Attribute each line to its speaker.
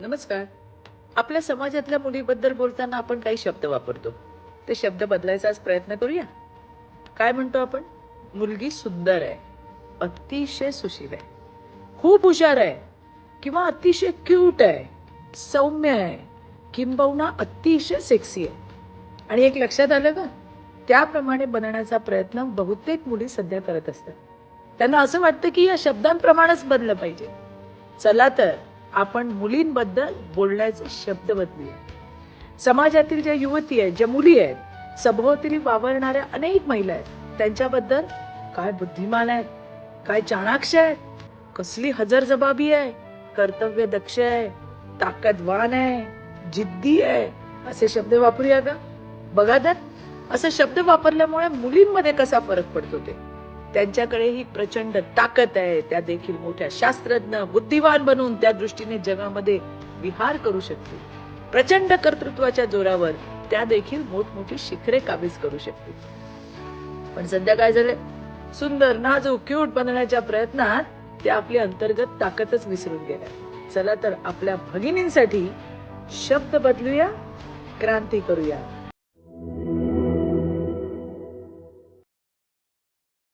Speaker 1: नमस्कार. आपल्या समाजातल्या मुलीबद्दल बोलताना आपण काही शब्द वापरतो. ते शब्द बदलायचाच प्रयत्न करूया. काय म्हणतो आपण? मुलगी सुंदर आहे. अतिशय सुशील आहे. खूप हुशार आहे. किंवा अतिशय क्यूट आहे. सौम्य आहे. किंबहुना अतिशय सेक्सी आहे. आणि एक लक्षात आलं का? त्याप्रमाणे बनण्याचा प्रयत्न बहुतेक मुली सध्या करत असतात. त्यांना असं वाटतं की या शब्दांप्रमाणेच बदलं पाहिजे. चला तर आपण मुलींबद्दल बोलण्याचे शब्द बदलूया. समाजातील ज्या युवती आहेत ज्या मुली आहेत सभोवती वावरणाऱ्या अनेक महिला आहेत त्यांच्याबद्दल काय बुद्धिमान आहेत काय चाणाक्ष आहेत कसली हजरजबाबी आहे कर्तव्य दक्ष आहे ताकदवान आहे जिद्दी आहे असे शब्द वापरूया का बघा तर असे शब्द वापरल्यामुळे मुलींमध्ये कसा फरक पडतो ते? त्यांच्याकडे ही प्रचंड ताकद आहे. त्या देखील मोठ्या शास्त्रज्ञ बुद्धिवान बनून त्या दृष्टीने जगामध्ये विहार करू शकतील. प्रचंड कर्तृत्वाच्या जोरावर त्या देखील मोठमोठी शिखरे काबीज करू शकतील. पण सध्या काय झालंय? सुंदर नाजूक क्यूट बनण्याच्या प्रयत्नात त्या आपली अंतर्गत ताकदच विसरून गेल्या चला तर आपल्या भगिनींसाठी शब्द बदलूया क्रांती करूया.